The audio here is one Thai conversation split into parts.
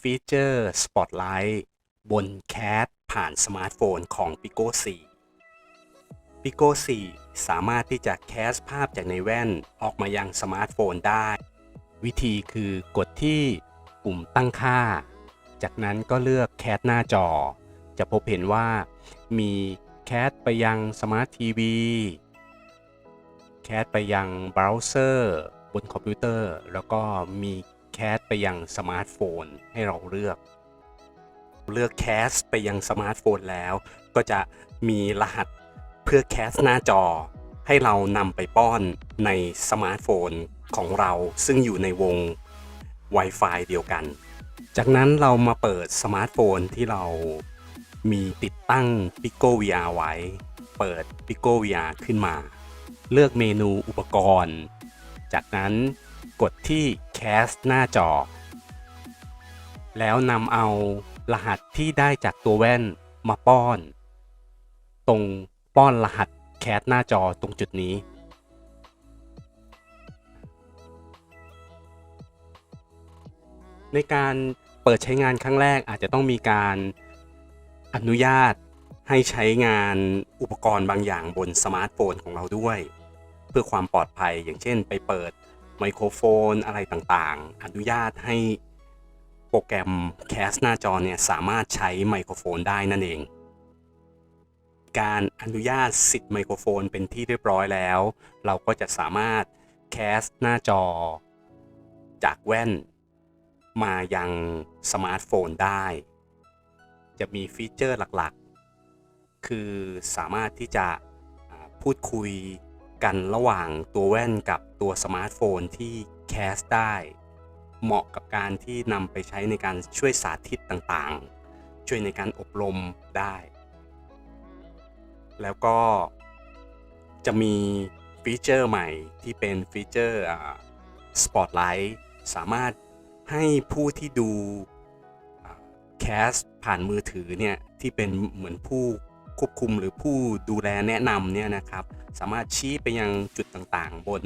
ฟีเจอร์ Spotlight บนแคสผ่านสมาร์ทโฟนของ Pico 4 Pico 4 สามารถที่จะแคสภาพจากในแว่นออกมายังสมาร์ทโฟนได้ วิธีคือกดที่ปุ่มตั้งค่า จากนั้นก็เลือกแคสหน้าจอ จะพบเห็นว่ามีแคสไปยังสมาร์ททีวีแคสไปยังเบราว์เซอร์บนคอมพิวเตอร์ แล้วก็มี แคสไปยังสมาร์ทโฟนให้เราเลือก เลือกแคสไปยังสมาร์ทโฟนแล้ว ก็จะมีรหัสเพื่อแคสหน้าจอ ให้เรานำไปป้อนในสมาร์ทโฟนของเราซึ่งอยู่ในวง Wi-Fi เดียวกัน จากนั้นเรามาเปิดสมาร์ทโฟนที่เรามีติดตั้ง Pico VR ไว้ เปิด Pico VR ขึ้นมา เลือกเมนูอุปกรณ์ จากนั้นกดที่ Cast หน้าจอ แล้วนำเอารหัสที่ได้จากตัวแว่นมาป้อน ตรงป้อนรหัสแคสหน้าจอตรงจุดนี้ ในการเปิดใช้งานครั้งแรกอาจจะต้องมีการอนุญาตให้ใช้งานอุปกรณ์บางอย่างบนสมาร์ทโฟนของเราด้วย เพื่อความปลอดภัยอย่างเช่นไปเปิด ไมโครโฟนอะไรต่างๆ อนุญาตให้โปรแกรมแคสหน้าจอเนี่ยสามารถใช้ไมโครโฟนได้นั่นเอง การอนุญาตสิทธิ์ไมโครโฟนเป็นที่เรียบร้อยแล้ว เราก็จะสามารถแคสหน้าจอ จากแว่น มายังสมาร์ทโฟนได้ จะมีฟีเจอร์หลักๆ คือสามารถที่จะพูดคุย กันระหว่างตัวแว่นกับตัวสมาร์ทโฟนที่แคสได้ เหมาะกับการที่นำไปใช้ในการช่วยสาธิตต่างๆ ช่วยในการอบรมได้ แล้วก็จะมีฟีเจอร์ใหม่ที่เป็นฟีเจอร์อ่า Spotlight สามารถให้ผู้ที่ดูแคสผ่านมือถือเนี่ย ที่เป็นเหมือนผู้ ควบคุมหรือผู้ดูแลแนะนำเนี่ยนะครับ สามารถชี้ไปยังจุดต่างๆ บน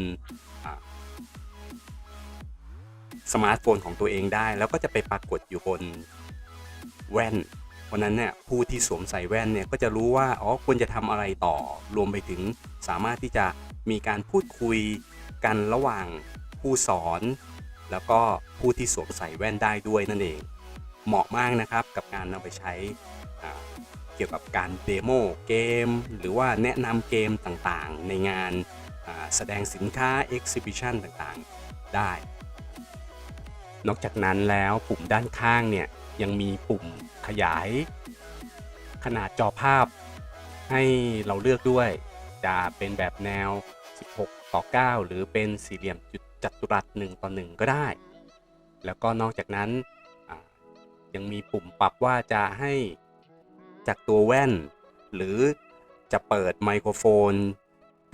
สมาร์ทโฟนของตัวเองได้ แล้วก็จะไปปรากฏอยู่บนแว่นเพราะนั้นเนี่ยผู้ที่สวมใส่แว่นเนี่ยก็จะรู้ว่าอ๋อควรจะทำอะไรต่อ รวมไปถึงสามารถที่จะมีการพูดคุยกันระหว่างผู้สอน แล้วก็ผู้ที่สวมใส่แว่นได้ด้วยนั่นเอง เหมาะมากนะครับกับการนำไปใช้ เกี่ยวกับการเดโมเกม หรือว่าแนะนำเกมต่างๆ ในงานแสดงสินค้า Exhibition ต่างๆ ได้ นอกจากนั้นแล้วปุ่มด้านข้างเนี่ยยังมีปุ่มขยาย ขนาดจอภาพ ให้เราเลือกด้วย จะเป็นแบบแนว 16 ต่อ 9 หรือเป็นสี่เหลี่ยมจุดจัตุรัส1ต่อ 1 ก็ได้ แล้วก็นอกจากนั้นยังมีปุ่มปรับว่าจะให้ จากตัวแว่น หรือจะเปิดไมโครโฟน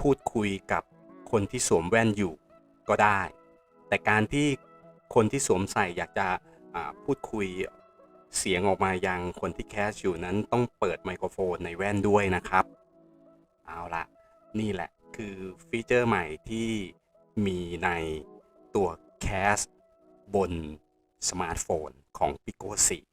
พูดคุยกับคนที่สวมแว่นอยู่ก็ได้ แต่การที่คนที่สวมใส่อยากจะพูดคุยเสียงออกมายังคนที่แคสอยู่นั้นต้องเปิดไมโครโฟนในแว่นด้วยนะครับ เอาละนี่แหละคือฟีเจอร์ใหม่ที่มีในตัวแคสบนสมาร์ทโฟนของ Pico 4